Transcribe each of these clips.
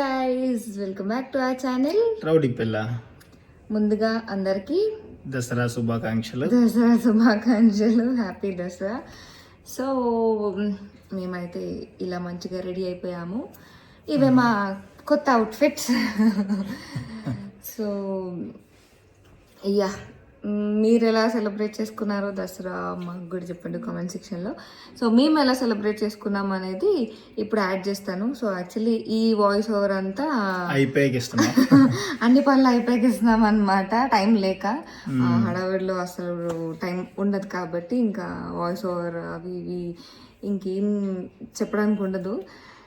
Guys welcome back to our channel rowdy పిల్ల. ముందుగా అందరికీ దసరా శుభాకాంక్షలు. దసరా శుభాకాంక్షలు. హ్యాపీ దసరా. సో మేమైతే ఇలా మంచిగా రెడీ అయిపోయాము. ఇవే మా కొత్త అవుట్ఫిట్స్ సో యా మీరు ఎలా సెలబ్రేట్ చేసుకున్నారో దసరా మాకు కూడా చెప్పండి కామెంట్ సెక్షన్లో. సో మేము ఎలా సెలబ్రేట్ చేసుకున్నాం అనేది ఇప్పుడు యాడ్ చేస్తాను. సో యాక్చువల్లీ ఈ వాయిస్ ఓవర్ అంతా అయిపోయాక ఇస్తున్నా అన్ని పనులు అయిపోయిస్తున్నాం అనమాట టైం లేక. హడావిడిలో అసలు టైం ఉండదు కాబట్టి ఇంకా వాయిస్ ఓవర్ అవి ఇవి ఇంకేం చెప్పడానికి ఉండదు.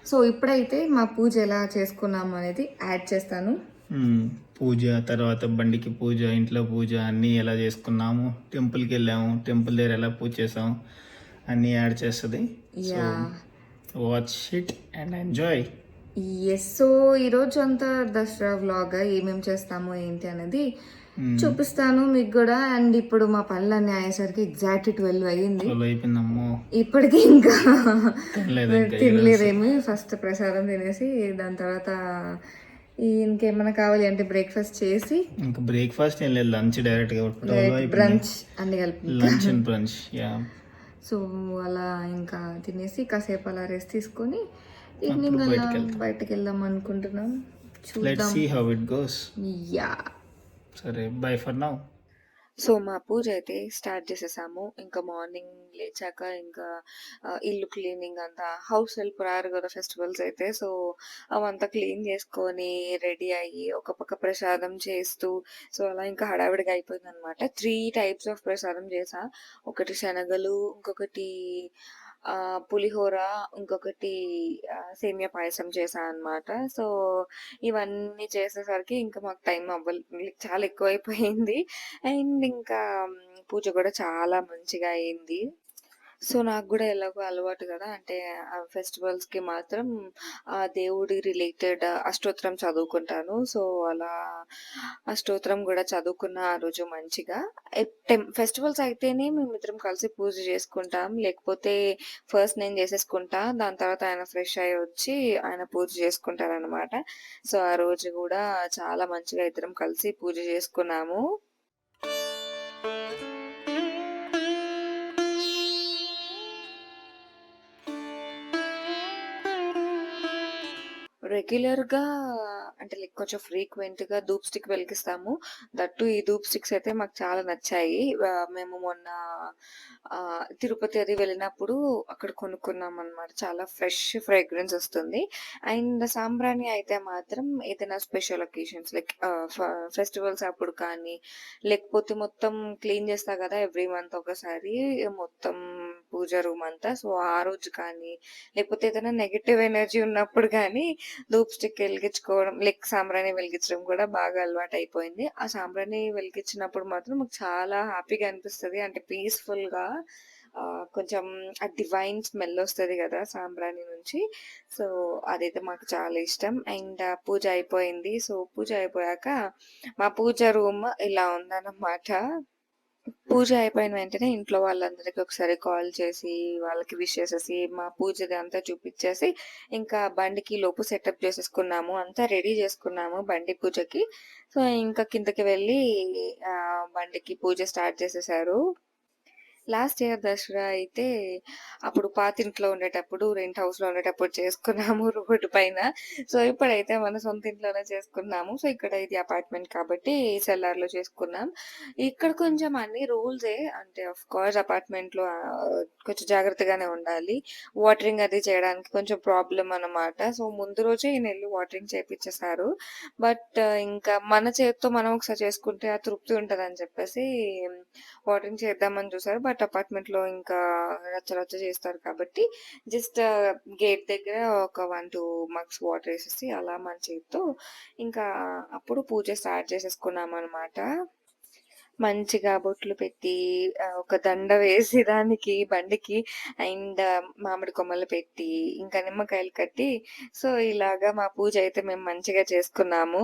సో ఇప్పుడైతే మా పూజ ఎలా చేసుకున్నాం అనేది యాడ్ చేస్తాను. పూజ తర్వాత బండికి పూజ ఇంట్లో పూజ అన్నీ ఎలా చేసుకున్నాము. టెంపుల్కి వెళ్ళాము. టెంపుల్ దగ్గర ఎలా పూజ చేసాము అన్నీ యాడ్ చేస్తుంది. Watch it and enjoy. Yes so ఈరోజు అంతా దసరా వ్లాగ్ ఏమేమి చేస్తాము ఏంటి అనేది చూపిస్తాను మీకు కూడా. అండ్ ఇప్పుడు మా పనులన్నీ అయ్యేసరికి ఎగ్జాక్ట్ ట్వెల్వ్ అయ్యింది. ఇప్పటికీ ఇంకా తినలేదు ఇంకా తినలేదేమి. ఫస్ట్ ప్రసాదం తినేసి దాని తర్వాత ఇంకేమైనా కావాలి అంటే బ్రేక్ఫాస్ట్ చేసి ఇంకా బ్రేక్ఫాస్ట్ ఏం లేదు లంచ్ డైరెక్ట్గా బ్రంచ్ అన్ని కలిపి. Lunch and brunch yeah so అలా ఇంకా తినేసి కాసేపు అలా రెస్ట్ తీసుకొని ఈవినింగ్ అలా బయటకు వెళ్దాం. అనుకుంటున్నాం. Let see how it goes yeah సరే బై ఫర్ నౌ సో మా పూజ అయితే స్టార్ట్ చేసేసాము. ఇంకా మార్నింగ్ లేచాక ఇంకా ఇల్లు క్లీనింగ్ అంతా హౌస్ హెల్ప్ రారు కదా ఫెస్టివల్స్ అయితే. సో అవంతా క్లీన్ చేసుకొని రెడీ అయ్యి ఒక పక్క ప్రసాదం చేస్తూ సో అలా ఇంకా హడావిడిగా అయిపోయింది అనమాట త్రీ టైప్స్ ఆఫ్ ప్రసాదం చేసా. ఒకటి శనగలు ఇంకొకటి ఆ పులిహోర ఇంకొకటి ఆ, సేమియా పాయసం చేశాను అన్నమాట. సో ఇవన్నీ చేసేసరికి ఇంకా మాకు టైం అవ్వాలి చాలా ఎక్కువైపోయింది. అండ్ ఇంకా పూజ కూడా చాలా మంచిగా అయింది. సో నాకు కూడా ఎలాగో అలవాటు కదా! అంటే ఆ ఫెస్టివల్స్కి మాత్రం ఆ దేవుడి రిలేటెడ్ అష్టోత్తరం చదువుకుంటాను. సో అలా అష్టోత్తరం కూడా చదువుకున్న ఆ రోజు మంచిగా. ఫెస్టివల్స్ అయితేనే మేమిద్దరం కలిసి పూజ చేసుకుంటాం. లేకపోతే ఫస్ట్ నేను చేసేసుకుంటా దాని తర్వాత ఆయన ఫ్రెష్ అయ్యి వచ్చి ఆయన పూజ చేసుకుంటారనమాట సో ఆ రోజు కూడా చాలా మంచిగా ఇద్దరం కలిసి పూజ చేసుకున్నాము. రెగ్యులర్గా అంటే లైక్ కొంచెం ఫ్రీక్వెంట్గా ధూప్ స్టిక్ వెలిగిస్తాము. దట్టు ఈ ధూప్ స్టిక్స్ అయితే మాకు చాలా నచ్చాయి. మేము మొన్న తిరుపతి అది వెళ్ళినప్పుడు అక్కడ కొనుక్కున్నాం అన్నమాట చాలా ఫ్రెష్ ఫ్రేగ్రెన్స్ వస్తుంది. అండ్ సాంబ్రాణి అయితే మాత్రం ఏదైనా స్పెషల్ ఒకేషన్స్ లైక్ ఫెస్టివల్స్ అప్పుడు కానీ లేకపోతే మొత్తం క్లీన్ చేస్తా కదా ఎవ్రీ మంత్ ఒకసారి మొత్తం పూజ రూమ్ అంతా. సో ఆ రోజు కానీ లేకపోతే ఏదైనా నెగటివ్ ఎనర్జీ ఉన్నప్పుడు కానీ ధూప్ స్టిక్ వెలిగించుకోవడం లైక్ సాంబ్రాణి వెలిగించడం కూడా బాగా అలవాటు అయిపోయింది. ఆ సాంబ్రాణి వెలిగించినప్పుడు మాత్రం మాకు చాలా హ్యాపీగా అనిపిస్తుంది. అంటే పీస్ఫుల్గా కొంచెం ఆ డివైన్ స్మెల్ వస్తుంది కదా సాంబ్రాణి నుంచి. సో అదైతే మాకు చాలా ఇష్టం. అండ్ పూజ అయిపోయింది. సో పూజ అయిపోయాక మా పూజ రూమ్ ఇలా ఉందన్నమాట. పూజ అయిపోయిన వెంటనే ఇంట్లో వాళ్ళందరికీ ఒకసారి కాల్ చేసి వాళ్ళకి విష్ చేసేసి మా పూజది అంతా చూపించేసి ఇంకా బండికి లోపు సెటప్ చేసేసుకున్నాము. అంతా రెడీ చేసుకున్నాము బండి పూజకి. సో ఇంకా కిందకి వెళ్ళి ఆ, బండికి పూజ స్టార్ట్ చేసేసారు. లాస్ట్ ఇయర్ దసరా అయితే అప్పుడు పాత ఇంట్లో ఉండేటప్పుడు రెంట్ హౌస్లో ఉండేటప్పుడు చేసుకున్నాము రోడ్డు పైన. సో ఇప్పుడైతే మన సొంత ఇంట్లోనే చేసుకున్నాము. సో ఇక్కడ ఇది అపార్ట్మెంట్ కాబట్టి సెల్లార్లో చేసుకున్నాం. ఇక్కడ కొంచెం అన్ని రూల్సే. అంటే ఆఫ్ కోర్స్ అపార్ట్మెంట్లో కొంచెం జాగ్రత్తగానే ఉండాలి. వాటరింగ్ అది చేయడానికి కొంచెం ప్రాబ్లం అన్నమాట. సో ముందు రోజే ఈయన వెళ్ళి వాటరింగ్ చేపించేశారు బట్ ఇంకా మన చేతితో మనం ఒకసారి చేసుకుంటే ఆ తృప్తి ఉంటదని చెప్పేసి వాటరింగ్ చేద్దామని చూసారు. బట్ అపార్ట్మెంట్లో ఇంకా రచ్చ రచ్చ చేస్తారు కాబట్టి జస్ట్ గేట్ దగ్గర ఒక వన్ టూ మగ్స్ వాటర్ వేసేసి అలా మన చేతితో ఇంకా అప్పుడు పూజ స్టార్ట్ చేసేసుకున్నాం అనమాట మంచిగా బొట్లు పెట్టి ఒక దండ వేసి దానికి బండికి అండ్ మామిడి కొమ్మలు పెట్టి ఇంకా నిమ్మకాయలు కట్టి. సో ఇలాగా మా పూజ అయితే మేము మంచిగా చేసుకున్నాము.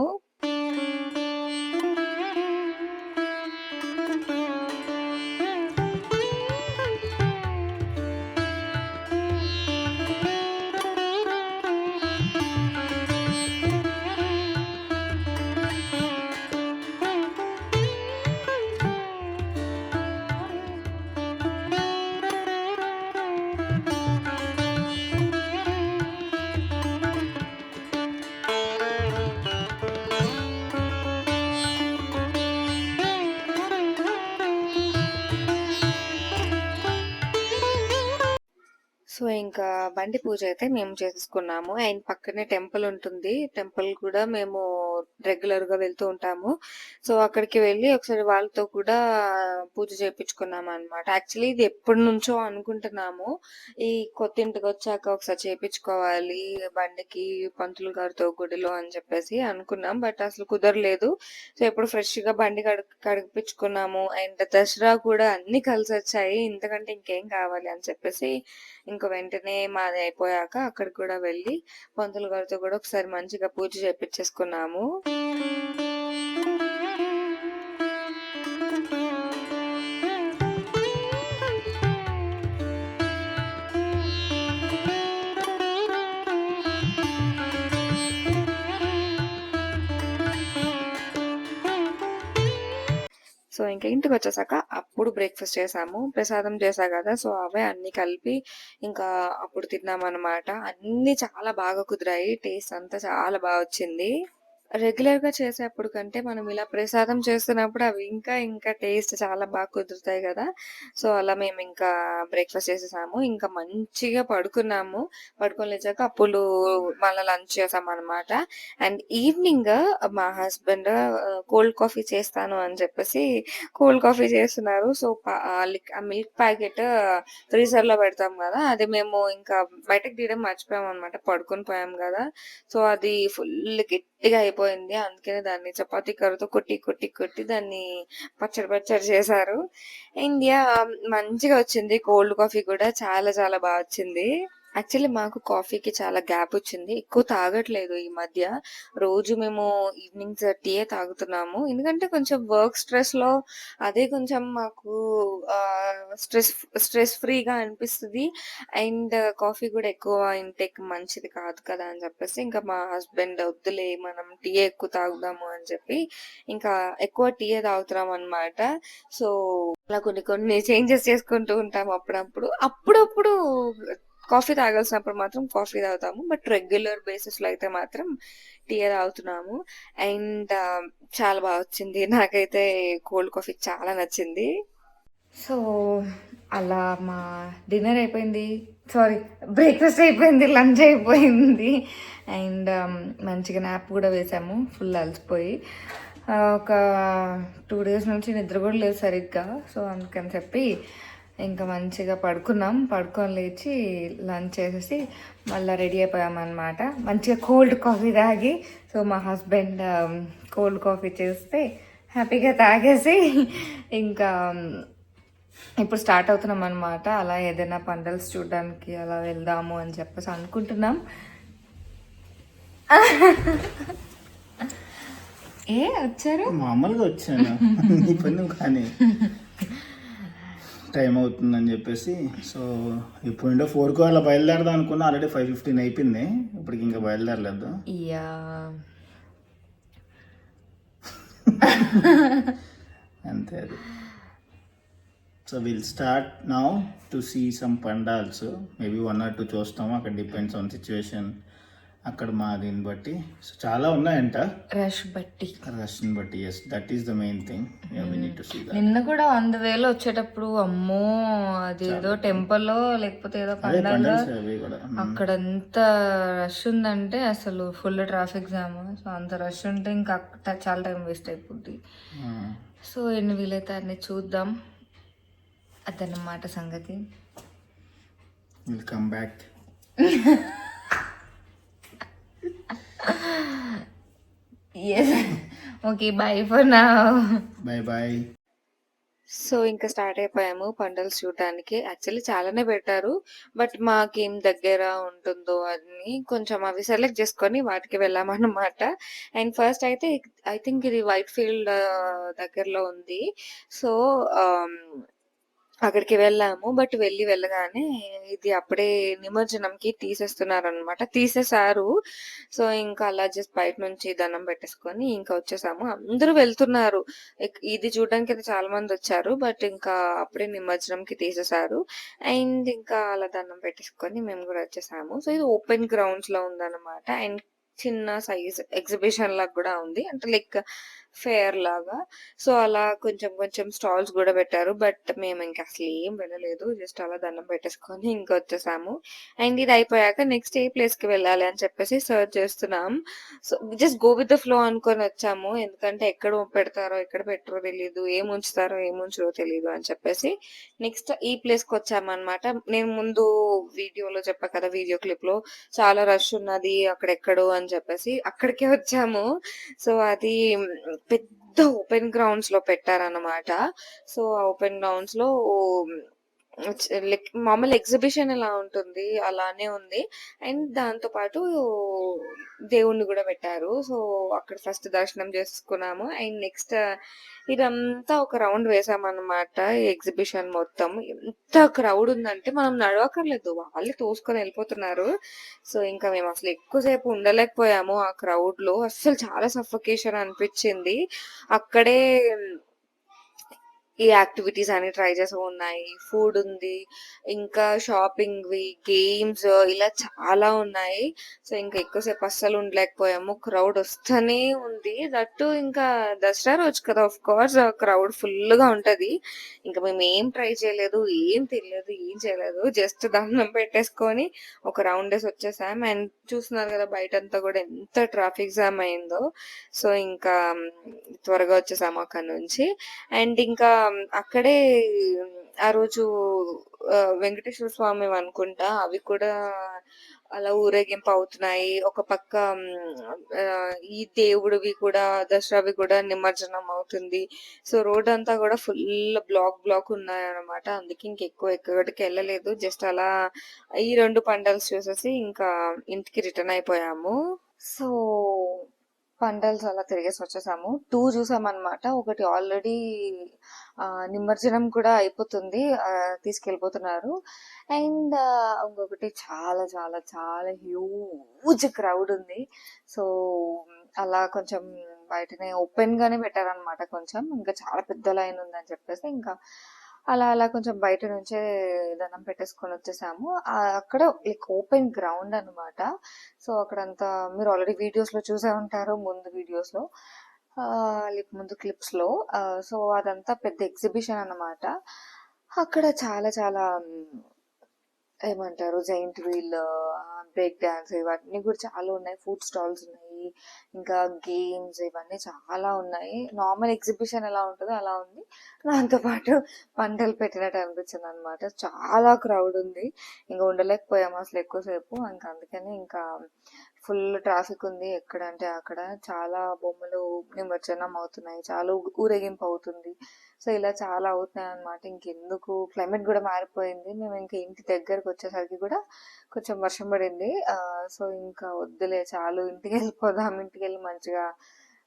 только బండి పూజ అయితే మేము చేసుకున్నాము అండ్ పక్కనే టెంపుల్ ఉంటుంది. టెంపుల్ కూడా మేము రెగ్యులర్గా వెళ్తూ ఉంటాము. సో, అక్కడికి వెళ్ళి ఒకసారి వాళ్ళతో కూడా పూజ చేపించుకున్నామనమాట. యాక్చువల్లీ ఇది ఎప్పటి నుంచో అనుకుంటున్నాము. ఈ కొత్త ఇంటికొచ్చాక ఒకసారి చేయించుకోవాలి బండికి పంతులు గారితో గుడిలో అని చెప్పేసి అనుకున్నాం. బట్ అసలు కుదరలేదు. సో, ఇప్పుడు ఫ్రెష్గా బండి కడు కడిపించుకున్నాము. అండ్ దసరా కూడా అన్ని కలిసి వచ్చాయి ఇంతకంటే ఇంకేం కావాలి అని చెప్పేసి ఇంక వెంటనే మాది అయిపోయాక అక్కడికి కూడా వెళ్ళి పంతులు గారితో కూడా ఒకసారి మంచిగా పూజ చేపించేసుకున్నాము. సో, ఇంకా ఇంటికి వచ్చేసాక అప్పుడు బ్రేక్‌ఫాస్ట్ చేసాము ప్రసాదం చేశా కదా సో, అవే అన్నీ కలిపి ఇంకా అప్పుడు తిన్నాం అనమాట అన్నీ చాలా బాగా కుదిరాయి. టేస్ట్ అంతా చాలా బాగా వచ్చింది. రెగ్యులర్‌గా చేసేప్పుడు కంటే మనం ఇలా ప్రసాదం చేస్తున్నప్పుడు అవి ఇంకా ఇంకా టేస్ట్ చాలా బాగా కుదురుతాయి గదా! సో, అలా మేమింకా బ్రేక్‌ఫాస్ట్ చేసేసాము. ఇంకా మంచిగా పడుకున్నాము. పడుకొని లేచాక అప్పులు మళ్ళా లంచ్ చేశామనమాట. అండ్ ఈవినింగ్ మా హస్బెండ్ ఆహ్, కోల్డ్ కాఫీ చేస్తాను అని చెప్పేసి కోల్డ్ కాఫీ చేస్తున్నారు. సో, ప ఆహ్, లిక్ ఆ మిల్క్ ప్యాకెట్ ఫ్రీజర్‌లో పెడతాం గదా! అది మేము ఇంకా బయటకి తీయడం మర్చిపోయామనమాట. పడుకొని పోయాం గదా! సో, అది ఫుల్ గట్టిగా అయిపోయింది. అందుకనే దాన్ని చపాతీ కర్రతో కొట్టి, కొట్టి, కొట్టి దాన్ని పచ్చడి పచ్చడి చేశారు. ఇండియా మంచిగా వచ్చింది కోల్డ్ కాఫీ కూడా చాలా చాలా బాగా వచ్చింది. యాక్చువల్లీ మాకు కాఫీకి చాలా గ్యాప్ వచ్చింది. ఎక్కువ తాగట్లేదు ఈ మధ్య. రోజు మేము ఈవినింగ్స్ టీయే తాగుతున్నాము. ఎందుకంటే కొంచెం వర్క్ స్ట్రెస్లో అదే కొంచెం మాకు స్ట్రెస్ స్ట్రెస్ ఫ్రీగా అనిపిస్తుంది అండ్ కాఫీ కూడా ఎక్కువ ఇంటేక్ మంచిది కాదు కదా! అని చెప్పేసి ఇంకా మా హస్బెండ్ వద్దులే మనం టీయే ఎక్కువ తాగుదాము అని చెప్పి ఇంకా ఎక్కువ టీయే తాగుతున్నామనమాట. సో, అలా కొన్ని కొన్ని చేంజెస్ చేసుకుంటూ ఉంటాం అప్పుడప్పుడు. అప్పుడప్పుడు కాఫీ తాగాల్సినప్పుడు మాత్రం కాఫీ తాగుతాము. బట్ రెగ్యులర్ బేసిస్‌లో అయితే మాత్రం టీ తాగుతున్నాము. అండ్ చాలా బాగా వచ్చింది. నాకైతే కోల్డ్ కాఫీ చాలా నచ్చింది. సో, అలా మా డిన్నర్ అయిపోయింది. సారీ బ్రేక్‌ఫాస్ట్ అయిపోయింది. లంచ్ అయిపోయింది. అండ్ మంచిగా న్యాప్ కూడా వేసాము. ఫుల్ అలసిపోయి. ఒక టూ డేస్ నుంచి నిద్ర కూడా లేదు సరిగ్గా. సో, అందుకని చెప్పి ఇంకా మంచిగా పడుకున్నాం. పడుకొని లేచి లంచ్ చేసేసి మళ్ళీ రెడీ అయిపోయామనమాట. మంచిగా కోల్డ్ కాఫీ తాగి సో, మా హస్బెండ్ కోల్డ్ కాఫీ చేస్తే హ్యాపీగా తాగేసి ఇంకా ఇప్పుడు స్టార్ట్ అవుతున్నాం అనమాట అలా ఏదైనా పండల్స్ చూడడానికి అలా వెళ్దాము అని చెప్పేసి అనుకుంటున్నాం. ఏ వచ్చారు? మామూలుగా వచ్చాను. కానీ. టైం అవుతుందని చెప్పేసి సో, ఇప్పుడుండే 4కో అలా బయలుదేరదాం అనుకున్నా. ఆల్రెడీ 5:15 అయిపోయింది. ఇప్పటికి ఇంకా బయలుదేరలేదు. యాహ్! అంతే అది. So, will start now to see some pandals. Maybe 1 or 2 చూస్తాము. అక్కడ డిపెండ్స్ ఆన్ సిట్యుయేషన్. అక్కడ మా దీన్ని బట్టి. సో, చాలా ఉన్నాయంట. రష్ బట్టి. రష్‌ని బట్టి yes. That is the main thing. నిన్న కూడా ఆన్ ద వేలో వచ్చేటప్పుడు అమ్మో! అదేదో టెంపుల్లో లేకపోతే ఏదో అదే పండగ పండల్స్ అవి కూడా. హ్మ్. అక్కడ ఎంత రష్ ఉందంటే అసలు ఫుల్ ట్రాఫిక్ జామ్. సో, అంత రష్ ఉంటే ఇంకా చాలా టైం వేస్ట్ అయిపోద్ది. సో, ఎన్ని వీలైతే అన్ని చూద్దాం. అదన్నమాట సంగతి. Will come back. Yes. Okay. Bye for now. Bye bye. So, ఇంకా స్టార్ట్ అయిపోయాము పండల్స్ చూడటానికి. యాక్చువల్లీ చాలానే పెట్టారు. బట్ మాకేం దగ్గర ఉంటుందో అని కొంచెం అవి సెలెక్ట్ చేసుకొని వాటికి వెళ్ళామన్నమాట. అండ్ ఫస్ట్ అయితే ఐ థింక్ ఇది వైట్ ఫీల్డ్ దగ్గరలో ఉంది. సో, ఆహ్, అక్కడికి వెళ్ళాము. బట్ వెళ్ళి వెళ్ళగానే ఇది అప్పుడే నిమజ్జనంకి తీసేస్తున్నారనమాట. తీసేశారు. సో, ఇంకా అలా జస్ట్ బయట నుంచి దండం పెట్టేసుకొని ఇంకా వచ్చేసాము. అందరూ వెళ్తున్నారు. ఇది ఇది అయితే చాలా మంది వచ్చారు బట్ ఇంకా అప్పుడే నిమజ్జనంకి తీసేశారు. అండ్ ఇంకా అలా దండం పెట్టేసుకొని మేము కూడా వచ్చేసాము. సో, ఇది ఓపెన్ గ్రౌండ్స్లో ఉందన్నమాట. అండ్ చిన్న సైజ్ ఎగ్జిబిషన్ లాగా కూడా ఉంది. అంటే లైక్ ఫెయిర్ లాగా. సో, అలా కొంచెం కొంచెం స్టాల్స్ కూడా పెట్టారు. బట్ మేము ఇంకా అసలు ఏం వెళ్ళలేదు. జస్ట్ అలా దండం పెట్టేసుకొని ఇంకా వచ్చేసాము. అండ్ ఇది అయిపోయాక నెక్స్ట్ ఏ ప్లేస్కి వెళ్ళాలి అని చెప్పేసి సెర్చ్ చేస్తున్నాం. So, just go with the flow అనుకొని వచ్చాము. ఎందుకంటే ఎక్కడ పెడతారో, ఎక్కడ పెట్టరో తెలియదు ఏం ఉంచుతారో, ఏం ఉంచురో తెలియదు అని చెప్పేసి నెక్స్ట్ ఈ ప్లేస్కి వచ్చామన్నమాట నేను ముందు వీడియోలో చెప్పా కదా! వీడియో క్లిప్లో చాలా రష్ ఉన్నది అక్కడెక్కడో అని చెప్పేసి అక్కడికే వచ్చాము. సో, అది పెద్ద ఓపెన్ గ్రౌండ్స్లో పెట్టారనమాట. సో, ఆ ఓపెన్ గ్రౌండ్స్లో లైక్ మామూలు ఎగ్జిబిషన్ ఎలా ఉంటుంది అలానే ఉంది. అండ్ దాంతో పాటు దేవుడిని కూడా పెట్టారు. సో, అక్కడ ఫస్ట్ దర్శనం చేసుకున్నాము. అండ్ నెక్స్ట్ ఇదంతా ఒక రౌండ్ వేసామన్నమాట ఈ ఎగ్జిబిషన్ మొత్తం. ఎంత క్రౌడ్ ఉందంటే మనం నడవక్కర్లేదు. వాళ్ళే తోసుకొని వెళ్ళిపోతున్నారు సో, ఇంకా మేము అసలు ఎక్కువ సేపు ఉండలేకపోయాము ఆ క్రౌడ్లో అస్సలు చాలా సఫకేషన్ అనిపించింది అక్కడే ఈ యాక్టివిటీస్ అన్ని ట్రై చేసి ఉన్నాయి. ఫుడ్ ఉంది. ఇంకా షాపింగ్‌వి, గేమ్స్ ఇలా చాలా ఉన్నాయి. సో, ఇంకా ఎక్కువ సేపు అస్సలు ఉండలేకపోయాము. క్రౌడ్ వస్తూనే ఉంది. దట్టు ఇంకా దసరా రోజు కదా! ఆఫ్ కోర్స్ క్రౌడ్ ఫుల్‌గా ఉంటుంది ఇంకా మేము ఏం ట్రై చేయలేదు. ఏం తెలియదు ఏం చేయలేదు. జస్ట్ దండం పెట్టేసుకొని ఒక రౌండ్ వేసి వచ్చేసాం. అండ్ చూస్తున్నారు కదా! బయట అంతా కూడా ఎంత ట్రాఫిక్ జామ్ అయిందో. సో, ఇంకా త్వరగా వచ్చేసాము అక్కడ నుంచి. అండ్ ఇంకా అక్కడే ఆ రోజు వెంకటేశ్వర స్వామి అనుకుంటా. అవి కూడా అలా ఊరేగింపు అవుతున్నాయి. ఒక పక్క ఈ దేవుడివి కూడా దసరావి కూడా నిమజ్జనం అవుతుంది. సో, రోడ్ అంతా కూడా ఫుల్ బ్లాక్ బ్లాక్ ఉన్నాయన్నమాట. అందుకే ఇంకెక్కువ ఎక్కడికెళ్ళలేదు. జస్ట్ అలా ఈ 2 పండాల్స్ చూసేసి ఇంకా ఇంటికి రిటర్న్ అయిపోయాము. సో, పండాల్స్ అలా తిరిగేసి వచ్చేసాము. 2 చూసామన్నమాట. ఒకటి ఆల్రెడీ నిమజ్జనం కూడా అయిపోతుంది. తీసుకెళ్ళిపోతున్నారు. అండ్ ఇంకొకటి చాలా చాలా చాలా హ్యూజ్ క్రౌడ్ ఉంది. సో, అలా కొంచెం బయటనే ఓపెన్ గానే పెట్టారనమాట కొంచెం. ఇంకా చాలా పెద్ద లైన్ ఉందని చెప్పేసి ఇంకా అలా అలా కొంచెం బయట నుంచే దండం పెట్టేసుకొని వచ్చేసాము. అక్కడ లైక్ ఓపెన్ గ్రౌండ్ అన్నమాట. సో, అక్కడంతా మీరు ఆల్రెడీ వీడియోస్‌లో చూసే ఉంటారు. ముందు వీడియోస్‌లో లైక్ ముందు క్లిప్స్‌లో. సో, అదంతా పెద్ద ఎగ్జిబిషన్ అన్నమాట. అక్కడ చాలా చాలా ఏమంటారు జైంట్ వీల్, బ్రేక్ డాన్స్ ఇవన్నీ కూడా చాలా ఉన్నాయి. ఫుడ్ స్టాల్స్ ఉన్నాయి. ఇంకా గేమ్స్ ఇవన్నీ చాలా ఉన్నాయి. నార్మల్ ఎగ్జిబిషన్ ఎలా ఉంటుందో అలా ఉంది. దాంతో పాటు పంటలు పెట్టినట్టు అనిపించిందన్నమాట. చాలా క్రౌడ్ ఉంది. ఇంకా ఉండలేకపోయాము అసలు ఎక్కువ సేపు. అందుకని ఇంకా ఫుల్ ట్రాఫిక్ ఉంది. ఎక్కడంటే అక్కడ చాలా బొమ్మలు నిమజ్జనం అవుతున్నాయి. చాలా ఊరేగింపు అవుతుంది. సో, ఇలా చాలా అవుతున్నాయి అనమాట ఇంకెందుకు క్లైమేట్ కూడా మారిపోయింది. మేము ఇంకా ఇంటి దగ్గరకొచ్చేసరికి కూడా కొంచెం వర్షం పడింది. సో, ఇంకా వద్దులే చాలు ఇంటికి వెళ్ళిపోదాం ఇంటికెళ్ళి మంచిగా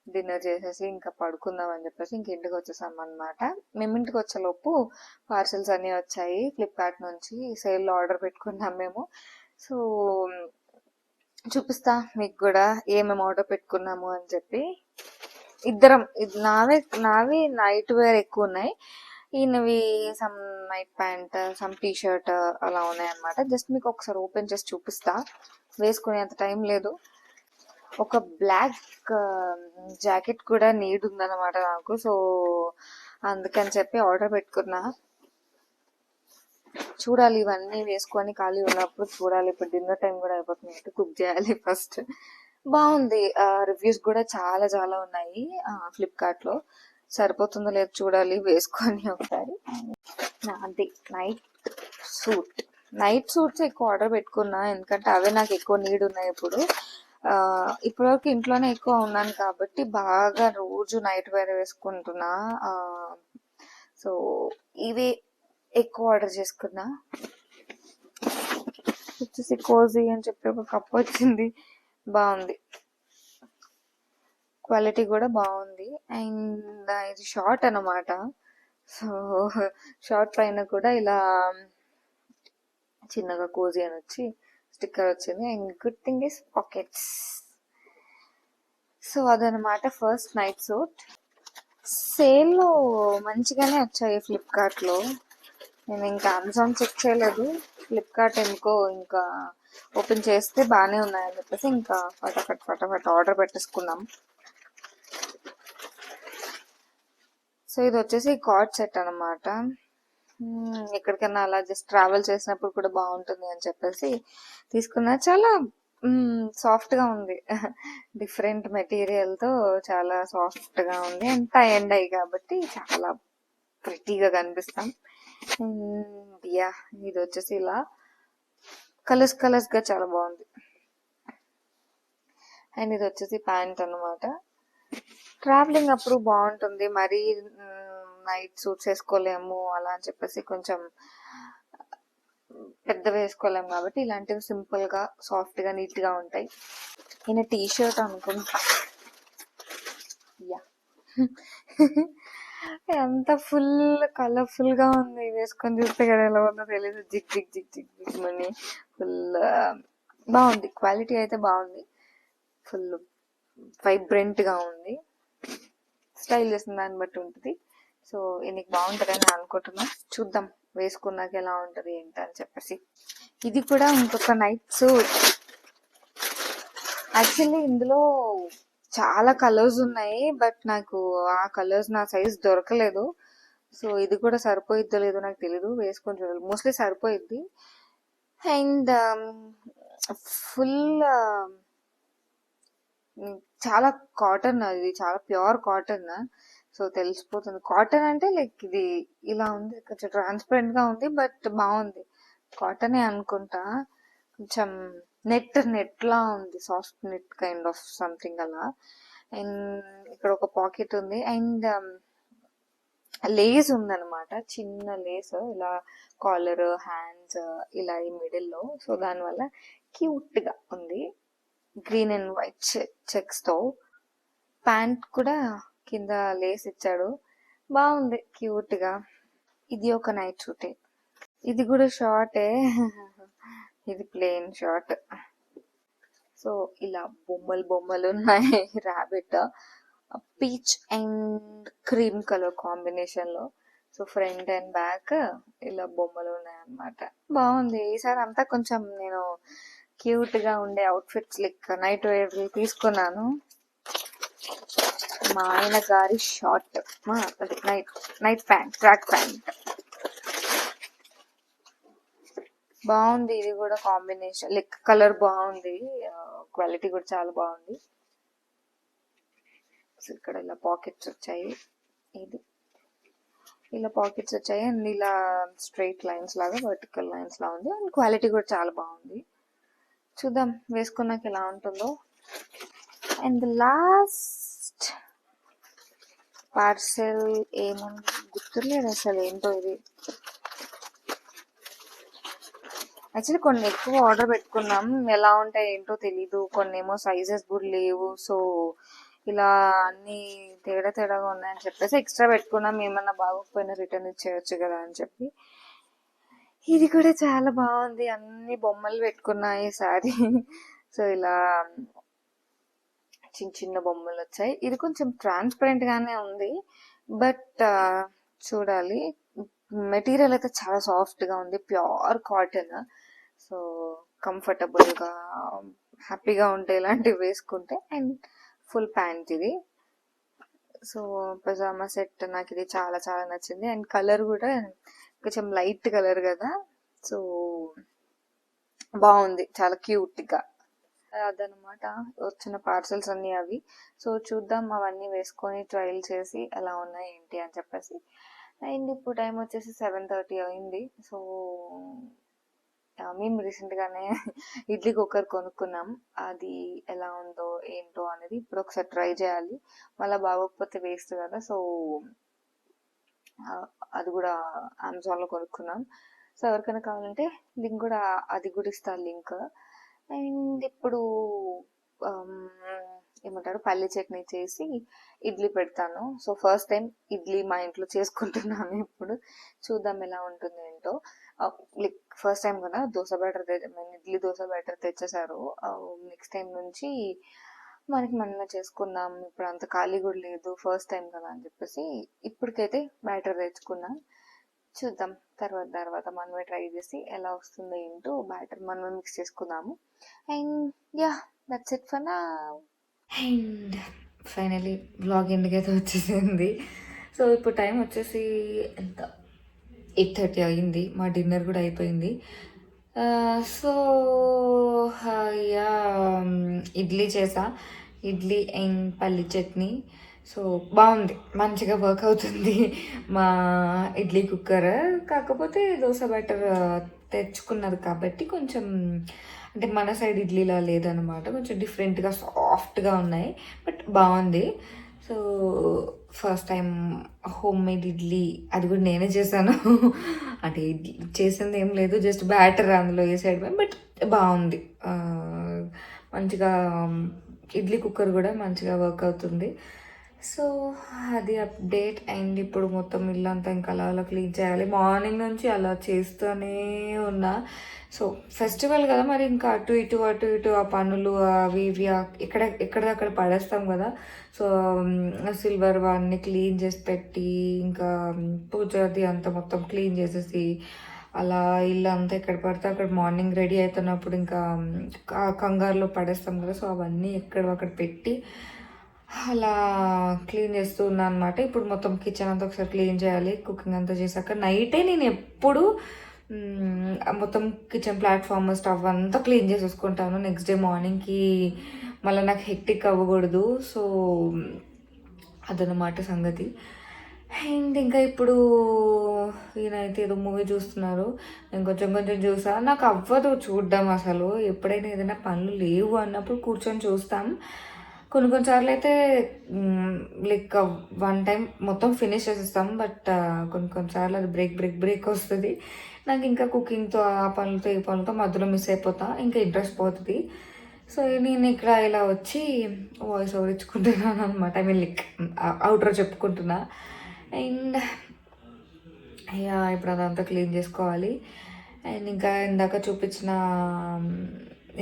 డిన్నర్ చేసేసి ఇంకా పడుకుందాం అని చెప్పేసి ఇంక అనమాట మేము ఇంటికి వచ్చేలోపు పార్సెల్స్ అన్నీ వచ్చాయి ఫ్లిప్‌కార్ట్ నుంచి. సేల్‌లో ఆర్డర్ పెట్టుకున్నాం మేము. సో, చూపిస్తా మీకు కూడా ఏమేమి ఆర్డర్ పెట్టుకున్నాము అని చెప్పి. ఇద్దరం నావే నావి నైట్ వేర్ ఎక్కువ ఉన్నాయి ఈయనవి some night pant, some T shirt అలా ఉన్నాయన్నమాట. జస్ట్ మీకు ఒకసారి ఓపెన్ చేసి చూపిస్తా. వేసుకునేంత టైం లేదు. ఒక బ్లాక్ జాకెట్ కూడా నీడ్ ఉందన్నమాట నాకు. సో, అందుకని చెప్పి ఆర్డర్ పెట్టుకున్నా. చూడాలి ఇవన్నీ వేసుకొని ఖాళీ ఉన్నప్పుడు చూడాలి. ఇప్పుడు డిన్నర్ టైం కూడా అయిపోతుంది. కుక్ చేయాలి ఫస్ట్. బాగుంది రివ్యూస్ కూడా చాలా చాలా ఉన్నాయి. ఫ్లిప్‌కార్ట్‌లో. సరిపోతుందో లేదో చూడాలి వేసుకొని ఒకసారి. నాది నైట్ సూట్. నైట్ సూట్స్ ఎక్కువ ఆర్డర్ పెట్టుకున్నా. ఎందుకంటే అవే నాకు ఎక్కువ నీడ్ ఉన్నాయి ఇప్పుడు. ఇప్పటివరకు ఇంట్లోనే ఎక్కువ ఉన్నాను కాబట్టి బాగా రోజు నైట్ వేర్ వేసుకుంటున్నా. సో, ఇవే ఎక్కువ ఆర్డర్ చేసుకున్నా. వచ్చేసి కోజీ అని చెప్పి ఒక కప్ వచ్చింది. బాగుంది క్వాలిటీ కూడా బాగుంది అండ్ ఇది షార్ట్ అన్నమాట. సో, షార్ట్ పైన కూడా ఇలా చిన్నగా కోజీ అని వచ్చి స్టిక్కర్ వచ్చింది. And good thing is pockets. So, అదనమాట ఫస్ట్ నైట్ సూట్. సేల్‌లో మంచిగానే వచ్చాయి ఫ్లిప్‌కార్ట్‌లో. నేను ఇంకా అమెజాన్ చెక్ చేయలేదు. ఫ్లిప్‌కార్ట్ ఎందుకో ఇంకా ఓపెన్ చేస్తే బాగానే ఉన్నాయని చెప్పేసి ఇంకా ఫటాఫట్ ఫటాఫట్ ఆర్డర్ పెట్టేసుకున్నాం. సో ఇది వచ్చేసి కార్డ్ సెట్ అనమాట ఎక్కడికైనా అలా జస్ట్ ట్రావెల్ చేసినప్పుడు కూడా బాగుంటుంది అని చెప్పేసి తీసుకున్నా. చాలా hmm, సాఫ్ట్గా ఉంది. డిఫరెంట్ మెటీరియల్తో చాలా సాఫ్ట్గా ఉంది. అండ్ టై అండ్ అయ్యి కాబట్టి చాలా ప్రిటీగా కనిపిస్తాం. యా ఇది వచ్చేసి ఇలా. కలర్స్ కలర్స్గా చాలా బాగుంది. అండ్ ఇది వచ్చేసి ప్యాంట్ అన్నమాట. ట్రావెలింగ్ అప్పుడు బాగుంటుంది. మరీ నైట్ సూట్స్ వేసుకోలేము అలా అని చెప్పేసి కొంచెం పెద్దవి వేసుకోలేము కాబట్టి ఇలాంటివి సింపుల్గా సాఫ్ట్గా నీట్గా ఉంటాయి. ఈయన టీ షర్ట్ అనుకుంటా. యా. ఎంత ఫుల్ కలర్ఫుల్గా ఉంది. వేసుకొని చూస్తే కదా ఎలా ఉందో తెలియదు జిగ్ జిగ్ జిగ్ జిగ్ జిగ్ అని ఫుల్ బాగుంది. క్వాలిటీ అయితే బాగుంది. ఫుల్ వైబ్రెంట్గా ఉంది. స్టైల్ చేసిన దాన్ని బట్టి ఉంటుంది. సో ఇది బాగుంటుందని అనుకుంటున్నాం. చూద్దాం వేసుకున్నాక ఎలా ఉంటుంది ఏంటి అని చెప్పేసి. ఇది కూడా ఇంకొక నైట్ సూట్ యాక్చువల్లీ ఇందులో చాలా కలర్స్ ఉన్నాయి బట్ నాకు ఆ కలర్స్ నా సైజ్ దొరకలేదు. సో ఇది కూడా సరిపోయిద్దో లేదో నాకు తెలీదు వేసుకొని చూడాలి. మోస్ట్లీ సరిపోయిద్ది. అండ్ ఫుల్ um, um, చాలా కాటన్ అది చాలా ప్యూర్ కాటన్ సో తెలిసిపోతుంది. కాటన్ అంటే లైక్ ఇది ఇలా ఉంది కొంచెం ట్రాన్స్పరెంట్గా ఉంది బట్ బాగుంది. కాటనే అనుకుంటా. కొంచెం నెట్ నెట్ లా ఉంది. Soft net kind of something అలా. అండ్ ఇక్కడ ఒక పాకెట్ ఉంది. అండ్ um, లేస్ ఉందన్నమాట. చిన్న లేస్. ఇలా కాలర్ హ్యాండ్స్ ఇలా ఈ మిడిల్లో సో దానివల్ల క్యూట్గా ఉంది. గ్రీన్ అండ్ వైట్ చెక్స్తో ప్యాంట్ కూడా కింద లేస్ ఇచ్చాడు. బాగుంది. క్యూట్గా ఇది ఒక నైట్ షూటే. ఇది కూడా షార్టే ఇది ప్లెయిన్ షార్ట్ సో ఇలా బొమ్మలు బొమ్మలు ఉన్నాయి rabbit peach and cream colour కాంబినేషన్లో. సో ఫ్రంట్ అండ్ బ్యాక్ ఇలా బొమ్మలు ఉన్నాయి అన్నమాట బాగుంది. ఈసారి అంతా కొంచెం నేను క్యూట్గా ఉండే అవుట్ఫిట్స్ లిక్ నైట్ వేర్ తీసుకున్నాను. మా ఆయన గారి షార్ట్ అదే night night pant track pant బాగుంది. ఇది కూడా కాంబినేషన్. లైక్ కలర్ బాగుంది. క్వాలిటీ కూడా చాలా బాగుంది. సో ఇక్కడ ఇలా పాకెట్స్ వచ్చాయి. ఇది. ఇలా పాకెట్స్ వచ్చాయి. అండ్ ఇలా స్ట్రైట్ లైన్స్ లాగా వర్టికల్ లైన్స్ లా ఉంది. అండ్ క్వాలిటీ కూడా చాలా బాగుంది. చూద్దాం వేసుకున్నాక ఎలా ఉంటుందో. అండ్ లాస్ట్ పార్సెల్ ఏముంది గుర్తులేదు అసలు ఏంటో ఇది. యాక్చువల్లీ కొన్ని ఎక్కువ ఆర్డర్ పెట్టుకున్నాం. ఎలా ఉంటాయి ఏంటో తెలీదు. కొన్ని ఏమో సైజెస్ కూడా లేవు. సో ఇలా అన్ని తేడా తేడాగా ఉన్నాయని చెప్పేసి ఎక్స్ట్రా పెట్టుకున్నాం. ఏమన్నా బాగోకపోయినా రిటర్న్ ఇచ్చేయచ్చు కదా అని చెప్పి. ఇది కూడా చాలా బాగుంది. అన్ని బొమ్మలు పెట్టుకున్నాయి ఈసారి సో ఇలా చిన్న చిన్న బొమ్మలు వచ్చాయి. ఇది కొంచెం ట్రాన్స్పరెంట్ గానే ఉంది. బట్ చూడాలి. మెటీరియల్ అయితే చాలా సాఫ్ట్గా ఉంది. ప్యూర్ కాటన్ సో కంఫర్టబుల్గా హ్యాపీగా ఉంటే ఇలాంటివి వేసుకుంటే అండ్ ఫుల్ ప్యాంట్ ఇది. సో పజామా సెట్ నాకు ఇది చాలా చాలా నచ్చింది. అండ్ కలర్ కూడా కొంచెం లైట్ కలర్ కదా సో బాగుంది. చాలా క్యూట్గా అదనమాట వచ్చిన పార్సల్స్ అన్ని అవి. సో చూద్దాం అవన్నీ వేసుకొని ట్రయల్ చేసి ఎలా ఉన్నాయి ఏంటి అని చెప్పేసి. అండ్ ఇప్పుడు టైం వచ్చేసి సెవెన్ థర్టీ అయింది. సో మేము రీసెంట్గానే ఇడ్లీ కుక్కర్ కొనుక్కున్నాం. అది ఎలా ఉందో ఏంటో అనేది ఇప్పుడు ఒకసారి ట్రై చేయాలి. మళ్ళీ బాగోకపోతే వేస్ట్ కదా సో అది కూడా అమెజాన్లో కొనుక్కున్నాం. సో ఎవరికైనా కావాలంటే లింక్ కూడా అది కూడా ఇస్తాను లింక్ అండ్ ఇప్పుడు um, ఏమంటారు పల్లి చట్నీ చేసి ఇడ్లీ పెడతాను. సో ఫస్ట్ టైం ఇడ్లీ మా ఇంట్లో చేసుకుంటున్నాను ఇప్పుడు. చూద్దాం ఎలా ఉంటుంది ఏంటో లైక్ ఫస్ట్ టైం కదా దోశ బ్యాటర్ ఇడ్లీ దోశ బ్యాటర్ తెచ్చేసారు. నెక్స్ట్ టైం నుంచి మనకి మనమే చేసుకుందాం. ఇప్పుడు అంత ఖాళీ కూడా లేదు ఫస్ట్ టైం కదా అని చెప్పేసి ఇప్పటికైతే బ్యాటర్ తెచ్చుకున్నాం. చూద్దాం తర్వాత తర్వాత మనమే ట్రై చేసి ఎలా వస్తుందో ఏంటో బ్యాటర్ మనమే మిక్స్ చేసుకుందాము. And yeah that's it for నా అండ్ ఫైనలీ బ్లాగ్ ఎండ్కి అయితే వచ్చేసింది? సో ఇప్పుడు టైం వచ్చేసి ఎంత? ఎయిట్ థర్టీ అయింది మా డిన్నర్ కూడా అయిపోయింది. సో యా ఇడ్లీ చేసా. ఇడ్లీ అండ్ పల్లి చట్నీ. సో బాగుంది. మంచిగా వర్క్ అవుతుంది మా ఇడ్లీ కుక్కర్. కాకపోతే దోశ బ్యాటర్ తెచ్చుకున్నారు కాబట్టి కొంచెం అంటే మన సైడ్ ఇడ్లీలా లేదనమాట కొంచెం డిఫరెంట్గా సాఫ్ట్గా ఉన్నాయి. బట్ బాగుంది. So first time home made idli అది కూడా నేనే చేశాను. అంటే ఇడ్లీ చేసింది ఏం లేదు జస్ట్ బ్యాటర్ అందులో వేసేయడమే బట్ బాగుంది. మంచిగా ఇడ్లీ కుక్కర్ కూడా మంచిగా వర్క్ అవుతుంది. సో అది అప్డేట్ అండ్ ఇప్పుడు మొత్తం ఇల్లంతా ఇంకా అలా అలా క్లీన్ చేయాలి. మార్నింగ్ నుంచి అలా చేస్తూనే ఉన్నా. సో ఫెస్టివల్ కదా మరి ఇంకా అటు ఇటు అటు ఇటు ఆ పనులు అవి ఇవి ఎక్కడ ఇక్కడ ఎక్కడిదక్కడ పడేస్తాం కదా. సో సిల్వర్ అన్ని క్లీన్ చేసి పెట్టి ఇంకా పూజది అంతా మొత్తం క్లీన్ చేసేసి అలా ఇల్లు అంతా ఎక్కడ పడితే అక్కడ మార్నింగ్ రెడీ అవుతున్నప్పుడు ఇంకా కంగారులో పడేస్తాం కదా. సో అవన్నీ ఎక్కడ అక్కడ పెట్టి అలా క్లీన్ చేస్తూ ఉన్నాను అనమాట ఇప్పుడు మొత్తం కిచెన్ అంతా ఒకసారి క్లీన్ చేయాలి. కుకింగ్ అంతా చేశాక నైటే నేను ఎప్పుడు మొత్తం కిచెన్ ప్లాట్ఫామ్ స్టవ్ అంతా క్లీన్ చేసేసుకుంటాను. నెక్స్ట్ డే మార్నింగ్కి మళ్ళీ నాకు హెక్టిక్ అవ్వకూడదు. సో అదనమాట సంగతి. అండ్ ఇంకా ఇప్పుడు ఈయనైతే అయితే ఏదో మూవీ చూస్తున్నారు. నేను కొంచెం కొంచెం చూసా. నాకు అవ్వదు చూడడం అసలు. ఎప్పుడైనా ఏదైనా పనులు లేవు అన్నప్పుడు కూర్చొని చూస్తాం. కొన్ని కొన్నిసార్లు అయితే లైక్ వన్ టైం మొత్తం ఫినిష్ చేసేస్తాం బట్ కొన్ని కొన్నిసార్లు అది బ్రేక్ బ్రేక్ బ్రేక్ వస్తుంది. నాకు ఇంకా కుకింగ్తో ఆ పనులతో ఈ పనులతో మధ్యలో మిస్ అయిపోతా ఇంకా ఇంట్రెస్ట్ పోతుంది. సో నేను ఇక్కడ ఇలా వచ్చి వాయిస్ ఓవర్ ఇచ్చుకుంటున్నాను అనమాట ఐ మీన్ లైక్ అవుటర్ చెప్పుకుంటున్నా. అండ్ అయ్యా ఇప్పుడు అదంతా క్లీన్ చేసుకోవాలి. అండ్ ఇంకా ఇందాక చూపించిన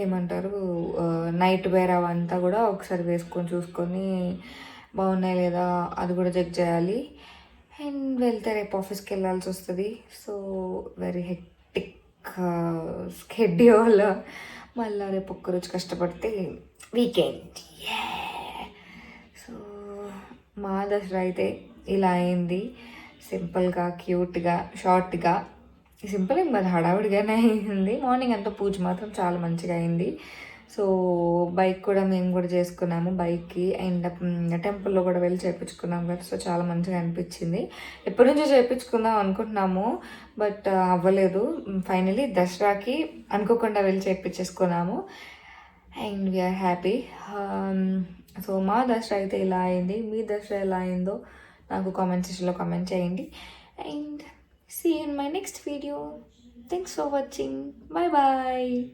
ఏమంటారు నైట్ వేర్ అవంతా కూడా ఒకసారి వేసుకొని చూసుకొని బాగున్నాయి లేదా అది కూడా చెక్ చేయాలి. అండ్ వెళ్తే రేపు ఆఫీస్కి వెళ్ళాల్సి వస్తుంది. సో వెరీ హెక్టిక్ స్కెడ్యూల్ మళ్ళీ రేపు ఒక్కరోజు కష్టపడితే వీకెండ్ సో మా దసరా అయితే ఇలా అయింది. సింపుల్గా క్యూట్గా షార్ట్గా సింపుల్ ఏం కాదు హడావుడిగానే అయింది. మార్నింగ్ అంతా పూజ మాత్రం చాలా మంచిగా అయింది. సో బైక్ కూడా మేము కూడా చేసుకున్నాము బైక్కి. అండ్ టెంపుల్లో కూడా వెళ్ళి చేయించుకున్నాం కదా సో చాలా మంచిగా అనిపించింది. ఎప్పటి నుంచో చేయించుకుందాం అనుకుంటున్నాము బట్ అవ్వలేదు. ఫైనలీ దసరాకి అనుకోకుండా వెళ్ళి చేయించేసుకున్నాము and we are happy um, so మా దసరా అయితే ఇలా అయింది. మీ దసరా ఎలా అయిందో నాకు కామెంట్ సెక్షన్లో కామెంట్ చేయండి. And See you in my next video. Thanks for watching. Bye bye.